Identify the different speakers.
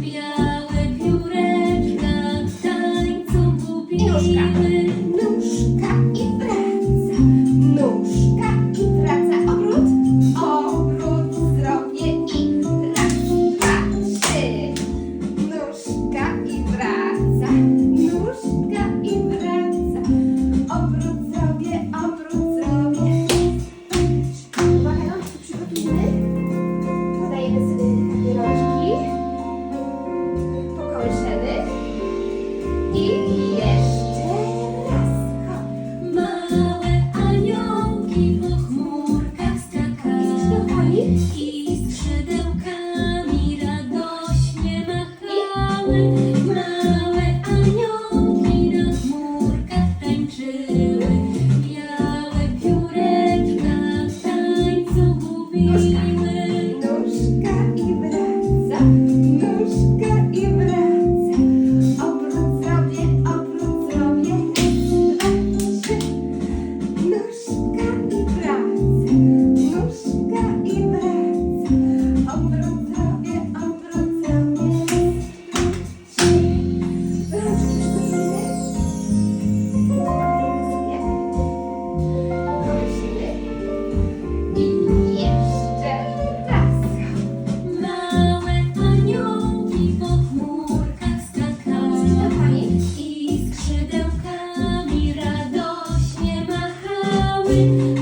Speaker 1: Białe pióreczka w tańcu gubiły.
Speaker 2: day.
Speaker 1: you.